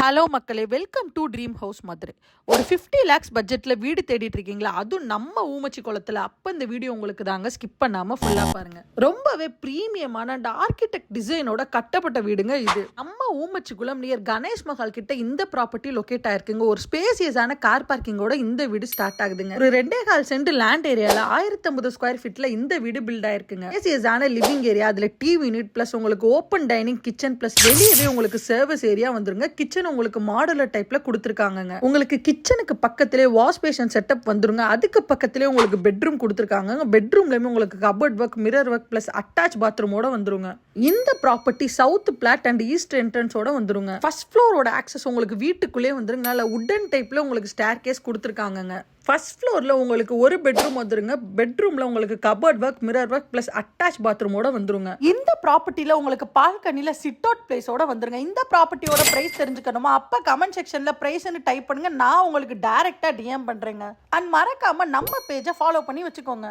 Hello மக்களே welcome to dream house Madurai. ஒரு fifty lakhs பட்ஜெட்டில் வீடு தேடிட்டு இருக்கீங்களா? அதுவும் நம்ம ஊமச்சி குளத்தில். அப்போ இந்த வீடியோ உங்களுக்கு தாங்க ஸ்கிப் பண்ணாமல் ஃபுல்லாக பாருங்கள் ரொம்பவே ப்ரீமியமான அண்ட் ஆர்கிடெக்ட் டிசைனோட கட்டப்பட்ட வீடுங்க இது. நம்ம ஊமச்சி குளம் நியர் கணேஷ் மஹால் கிட்ட இந்த ப்ராப்பர்ட்டி லொக்கேட் ஆயிருக்குங்க. ஒரு ஸ்பேசியஸான கார் பார்க்கிங்கோட இந்த வீடு ஸ்டார்ட் ஆகுதுங்க. ஒரு ரெண்டே கால் சென்ட் லேண்ட் ஏரியால ஆயிரத்தி ஐம்பது ஸ்கொயர் ஃபீட்ல இந்த வீடு பில்ட் ஆயிருக்குங்க. ஸ்பேசியஸான லிவிங் ஏரியா அதில் டிவி யூனிட் ப்ளஸ் உங்களுக்கு ஓப்பன் டைனிங் கிச்சன் ப்ளஸ் வெளியவே உங்களுக்கு சர்வீஸ் ஏரியா வந்துருங்க. கிச்சன் உங்களுக்கு மாடுலர் டைப்ல கொடுத்துருக்காங்கங்க. உங்களுக்கு கிச்சனுக்கு பக்கத்திலே வாஷ் பேஷன் செட்டப் வந்துருங்க. அதுக்கு பக்கத்திலே உங்களுக்கு பெட்ரூம் கொடுத்துருக்காங்க பெட்ரூம்லயுமே உங்களுக்கு cupboard work mirror work plus attach பாத்ரூமோட வந்துருங்க. இந்த property south flat and east என்ட்ரன்ஸோட வந்துருங்க. ஃபர்ஸ்ட் ஃப்ளோரோட ஆக்சஸ் உங்களுக்கு வீட்டுக்குள்ளே வந்துருங்க. நல்ல உட்டன் டைப்ல உங்களுக்கு ஸ்டேர் கேஸ் கொடுத்துருக்காங்கங்க ஃபர்ஸ்ட் ஃப்ளோரில் உங்களுக்கு ஒரு பெட்ரூம் வந்துருங்க. பெட்ரூமில் உங்களுக்கு cupboard work mirror work plus attach பாத்ரூமோட வந்துருங்க. இந்த ப்ராப்பர்ட்டியில் உங்களுக்கு பால்கனியில் சிட் அவுட் பிளேஸோட வந்துருங்க. இந்த ப்ராப்பர்ட்டியோட ப்ரைஸ் தெரிஞ்சுக்கணுமா? அப்போ கமெண்ட் செக்ஷனில் ப்ரைஸ்னு டைப் பண்ணுங்க. நான் உங்களுக்கு டைரெக்டாக டிஎம் பண்ணுறேங்க அண்ட் மறக்காமல் நம்ம பேஜை ஃபாலோ பண்ணி வச்சுக்கோங்க.